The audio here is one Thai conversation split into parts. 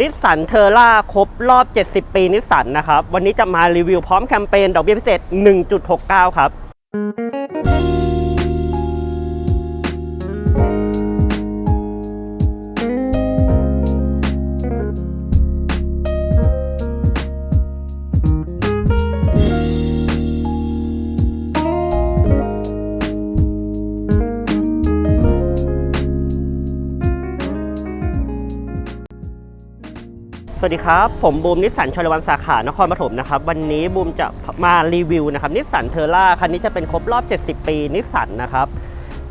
นิสสันเทอร่าครบรอบ 70 ปีนิสสันนะครับ วันนี้จะมารีวิวพร้อมแคมเปญดอกเบี้ยพิเศษ 1.69 ครับ สวัสดีครับ ผมบูมนิสสันชลวันสาขานครปฐมนะครับ วันนี้บูมจะมารีวิวนะครับนิสสันเทอร่าคันนี้จะเป็นครบรอบ 70 ปีนิสสันนะครับ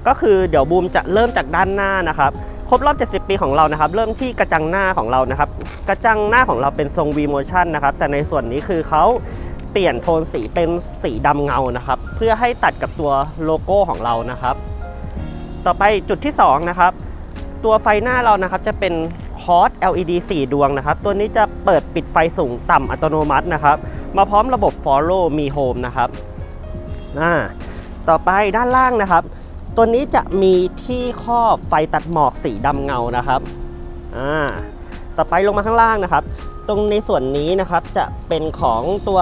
ก็คือเดี๋ยวบูมจะเริ่มจากด้านหน้านะครับครบรอบ 70 ปีของเรานะครับ เริ่มที่กระจังหน้าของเรานะครับ กระจังหน้าของเราเป็นทรง V motion นะครับ แต่ในส่วนนี้คือเขาเปลี่ยนโทนสีเป็นสีดำเงานะครับ เพื่อให้ตัดกับตัวโลโก้ของเรานะครับ ต่อไปจุดที่2นะครับ ตัวไฟหน้าเรานะครับจะเป็น คอร์ส LED 4 ดวงนะครับ ตัวนี้จะเปิดปิดไฟสูงต่ำอัตโนมัตินะครับ มาพร้อมระบบ Follow มี Home นะครับอ่าต่อไปด้านล่างนะครับ ตัวนี้จะมีที่ครอบไฟตัดหมอกสีดำเงานะครับอ่าต่อไปลงมาข้างล่างนะครับ ตรงในส่วนนี้นะครับจะเป็นของตัว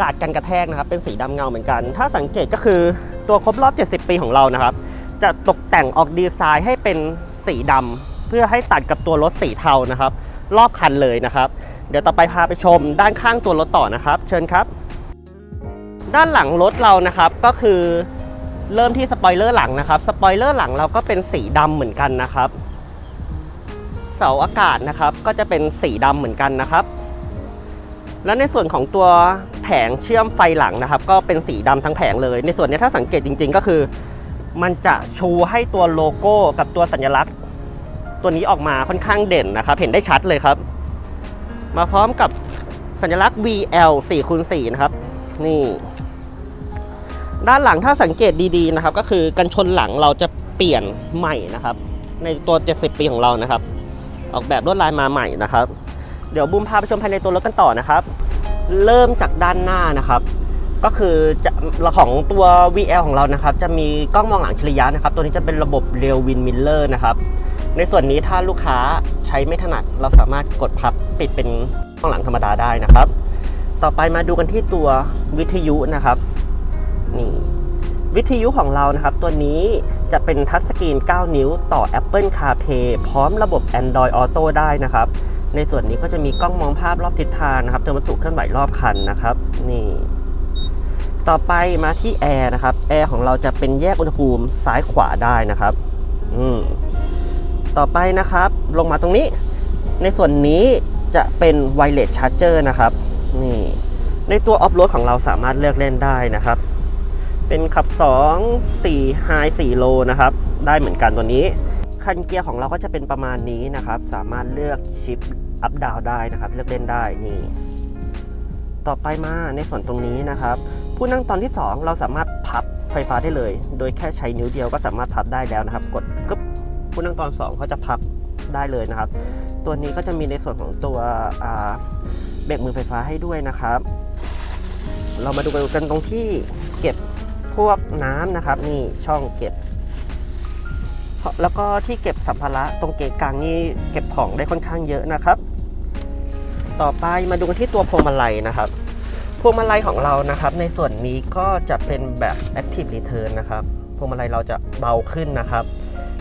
กาดกันกระแทกนะครับ เป็นสีดำเงาเหมือนกัน ถ้าสังเกตก็คือตัวครบรอบ 70 ปีของเรานะครับ จะตกแต่งออกดีไซน์ให้เป็นสีดำ พื่อให้ตัดกับตัวรถสีเทานะครับ รอบคันเลยนะครับ เดี๋ยวต่อไปพาไปชมด้านข้างตัวรถต่อนะครับ เชิญครับ ด้านหลังรถเรานะครับก็คือเริ่มที่สปอยเลอร์หลังนะครับ สปอยเลอร์หลังเราก็เป็นสีดำเหมือนกันนะครับ เสาอากาศนะครับก็จะเป็นสีดำเหมือนกันนะครับ และในส่วนของตัวแผงเชื่อมไฟหลังนะครับ ก็เป็นสีดำทั้งแผงเลย ในส่วนนี้ถ้าสังเกตจริง ๆ ก็คือ มันจะชูให้ตัวโลโก้กับตัวสัญลักษณ์ ตัวนี้ออกมาค่อนข้างเด่นนะครับ เห็นได้ชัดเลยครับ มาพร้อมกับสัญลักษณ์ VL 4คูณ4นะครับ นี่ ด้านหลังถ้าสังเกตดีๆนะครับ ก็คือกันชนหลังเราจะเปลี่ยนใหม่นะครับ ในตัว 70 ปีของเรานะครับ ออกแบบลวดลายมาใหม่นะครับ เดี๋ยวบูมพาไปชมภายในตัวรถกันต่อนะครับ เริ่มจากด้านหน้านะครับก็คือจะของตัว VL ของเรานะครับ จะมีกล้องมองหลังอัจฉริยะนะครับ ตัวนี้จะเป็นระบบเรียววินมิลเลอร์นะครับ ในส่วนนี้ถ้าลูกค้าใช้ไม่ถนัด เราสามารถกดพับปิดเป็นกล้องหลังธรรมดาได้นะครับ ต่อไปมาดูกันที่ตัววิทยุนะครับนี่วิทยุของเรานะครับ ตัวนี้จะเป็นทัชสกรีน 9 นิ้วต่อ Apple CarPlay พร้อมระบบ Android Auto ได้นะครับ ในส่วนนี้ก็จะมีกล้องมองภาพรอบทิศทางนะครับเตือนวัตถุเคลื่อนไหวรอบคันนะครับนี่ต่อไปมาที่แอร์นะครับแอร์ของเราจะเป็นแยกอุณหภูมิซ้ายขวาได้นะครับ อืม ต่อไปนะครับ ลงมาตรงนี้ ในส่วนนี้จะเป็นไวเลสชาร์จเจอร์นะครับ นี่ ในตัวออฟโรดของเราสามารถเลือกเล่นได้นะครับ เป็นขับ 2 4 High 4 Low นะครับ ได้เหมือนกันตัวนี้ คันเกียร์ของเราก็จะเป็นประมาณนี้นะครับ สามารถเลือกชิปอัพดาวได้นะครับ เลือกเล่นได้ นี่ ต่อไปมาในส่วนตรงนี้นะครับ ผู้นั่งตอนที่ 2 เราสามารถพับไฟฟ้าได้เลย โดยแค่ใช้นิ้วเดียวก็สามารถพับได้แล้วนะครับ กดกึ๊บ ผู้นั่งตอน2ก็จะพับได้เลยนะครับ ตัวนี้ก็จะมีในส่วนของตัวเบรกมือไฟฟ้าให้ด้วยนะครับ เรามาดูกันตรงที่เก็บพวกน้ำนะครับนี่ช่องเก็บ แล้วก็ที่เก็บสัมภาระตรงเกะกลางนี่เก็บของได้ค่อนข้างเยอะนะครับ ต่อไปมาดูกันที่ตัวพวงมาลัยนะครับพวงมาลัยของเรานะครับ ในส่วนนี้ก็จะเป็นแบบ Active Return นะครับพวงมาลัยเราจะเบาขึ้นนะครับ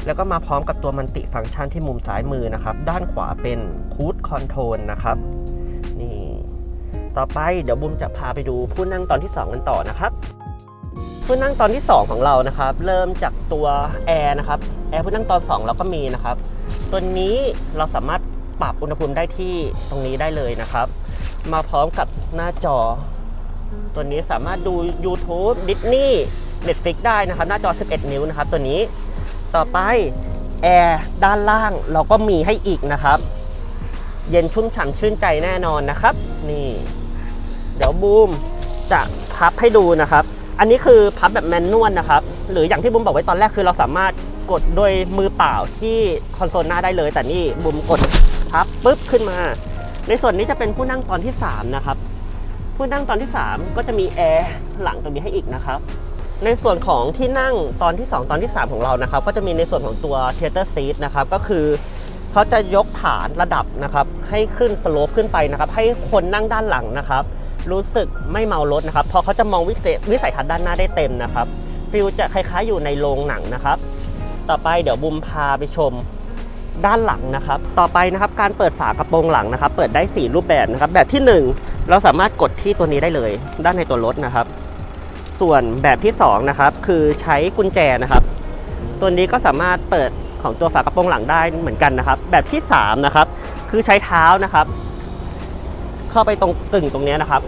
แล้วก็มาพร้อมกับตัวมันติฟังก์ชันที่มุมซ้ายมือนะครับ ด้านขวาเป็น Cruise Control นะครับ นี่ ต่อไปเดี๋ยวบุมจะพาไปดูผู้นั่งตอนที่ 2 กันต่อนะครับ ผู้นั่งตอนที่ 2 ของเรานะครับ เริ่มจากตัวแอร์นะครับ แอร์ผู้นั่งตอน 2 เราก็มีนะครับ ตัวนี้เราสามารถปรับอุณหภูมิได้ที่ตรงนี้ได้เลยนะครับ มาพร้อมกับหน้าจอ ตัวนี้สามารถดู YouTube Disney Netflix ได้นะครับ หน้าจอ 11 นิ้วนะครับ ตัวนี้ ต่อไปแอร์ด้านล่างเราก็มีให้อีกนะครับ เย็นชุ่มฉ่ำชื่นใจแน่นอนนะครับ นี่ เดี๋ยวบูมจะพับให้ดูนะครับ อันนี้คือพับแบบแมนนวลนะครับ หรืออย่างที่บูมบอกไว้ตอนแรกคือเราสามารถกดโดยมือเปล่าที่คอนโซลหน้าได้เลย แต่นี่บูมกดพับปุ๊บขึ้นมา ในส่วนนี้จะเป็นผู้นั่งตอนที่ 3 นะครับ ผู้นั่งตอนที่ 3 ก็จะมีแอร์หลังตรงนี้ให้อีกนะครับ ในส่วนของที่นั่งตอนที่ 2 ตอนที่ 3 ของเรานะครับ ก็จะมีในส่วนของตัว theater seat นะครับก็คือเขาจะยกฐานระดับนะครับ ให้ขึ้นสโลปขึ้นไปนะครับ ให้คนนั่งด้านหลังนะครับ รู้สึกไม่เมารถนะครับเพอเขาจะมองวิวสัยทัศน์ด้านหน้าได้เต็มนะครับฟิลจะคล้ายๆอยู่ในโรงหนังนะครับ ต่อไปเดี๋ยวบุมพาไปชมด้านหลังนะครับ ต่อไปนะครับการเปิดฝากระโปรงหลังนะครับ เปิดได้ 4 รูปแบบนะครับ แบบที่ 1 เราสามารถกดที่ตัวนี้ได้เลย ด้านในตัวรถนะครับ ส่วนแบบที่2นะครับคือใช้กุญแจนะครับ ตัวนี้ก็สามารถเปิดของตัวฝากระโปรงหลังได้เหมือนกันนะครับ แบบที่3นะครับคือใช้เท้านะครับ เข้าไปตรงตึงตรงนี้นะครับ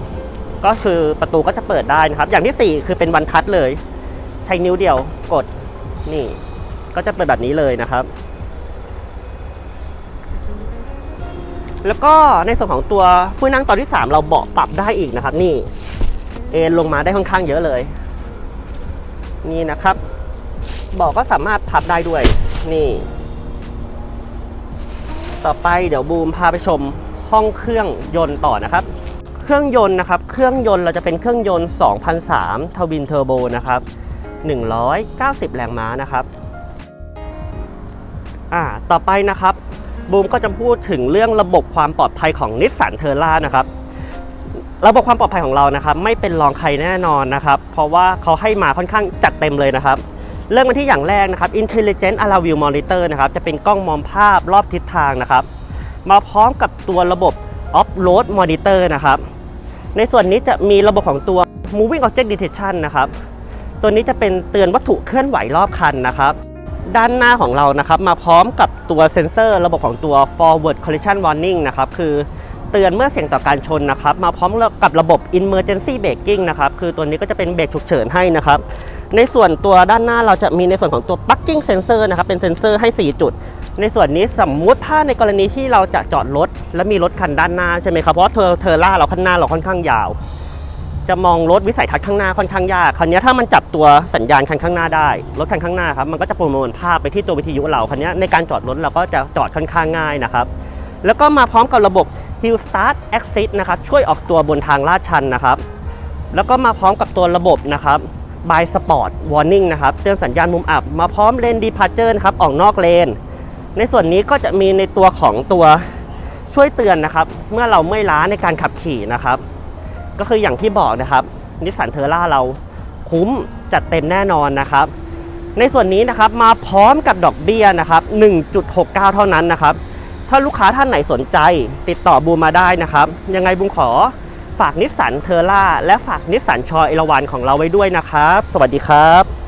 ก็คือประตูก็จะเปิดได้นะครับ อย่างทีสี่ 4 คือเป็นวันทัชเลย ใช้นิ้วเดียวกดนี่ก็จะเปิดแบบนี้เลยนะครับ แล้วก็ในส่วนของตัวผู้นั่งตอนที่ 3 เราเบาะปรับได้อีกนะครับ นี่ เอ็นลงมาได้ค่อนข้างเยอะเลย นี่นะครับเบาะก็สามารถพับได้ด้วย นี่ ต่อไปเดี๋ยวบูมพาไปชมห้องเครื่องยนต์ต่อนะครับ เครื่องยนต์นะครับ เครื่องยนต์เราจะเป็นเครื่องยนต์ 2003ทวินเทอร์โบนะครับ 190 แรงม้านะครับอ่าต่อไปนะครับบูมก็จะพูดถึงเรื่องระบบความปลอดภัยของนิสสันเทอร่านะครับ ระบบความปลอดภัยของเรานะครับไม่เป็นรองใครแน่นอนนะครับ เพราะว่าเขาให้มาค่อนข้างจัดเต็มเลยนะครับเริ่มกันที่อย่างแรกนะครับ Intelligent a l a View Monitor นะครับจะเป็นกล้องมองภาพรอบทิศทางนะครับ มาพร้อมกับตัวระบบ Off Road Monitor นะครับ ในส่วนนี้จะมีระบบของตัว Moving Object Detection นะครับ ตัวนี้จะเป็นเตือนวัตถุเคลื่อนไหวรอบคันนะครับ ด้านหน้าของเรานะครับ มาพร้อมกับตัวเซ็นเซอร์ ระบบของตัว Forward Collision Warning นะครับ คือ เตือนเมื่อเสี่ยงต่อการชนนะครับ มาพร้อมกับระบบ Emergency Braking นะครับ คือตัวนี้ก็จะเป็นเบรกฉุกเฉินให้นะครับ ในส่วนตัวด้านหน้าเราจะมีในส่วนของตัว Parking Sensor นะครับ เป็นเซ็นเซอร์ให้ 4 จุด ในส่วนนี้สมมุติถ้าในกรณีที่เราจะจอดรถและมีรถคันด้านหน้าใช่ไหมครับ เพราะเธอเทอร่าเราข้างหน้าเราค่อนข้างยาว จะมองรถวิสัยทัศน์ข้างหน้าค่อนข้างยากคันนี้ถ้ามันจับตัวสัญญาณคันข้างหน้าได้ รถคันข้างหน้าครับ มันก็จะประมวลภาพไปที่ตัววิทยุเราคันนี้ในการจอดรถเราก็จะจอดค่อนข้างง่ายนะครับ แล้วก็มาพร้อมกับระบบ Hill Start Assist นะครับช่วยออกตัวบนทางลาดชันนะครับแล้วก็มาพร้อมกับตัวระบบนะครับ By Sport Warning นะครับเตือนสัญญาณมุมอับ มาพร้อมเลน Departure นะครับออกนอกเลน ในส่วนนี้ก็จะมีในตัวของตัวช่วยเตือนนะครับ เมื่อเราเมื่อยล้าในการขับขี่นะครับ ก็คืออย่างที่บอกนะครับนิสสันเทอร่าเราคุ้มจัดเต็มแน่นอนนะครับ ในส่วนนี้นะครับมาพร้อมกับดอกเบี้ยนะครับ 1.69 เท่านั้นนะครับ ถ้าลูกค้าท่านไหนสนใจ ติดต่อบูมมาได้นะครับ ยังไงบูมขอฝากนิสสันเทอร่าและฝากนิสสันชอเอราวันของเราไว้ด้วยนะครับ สวัสดีครับ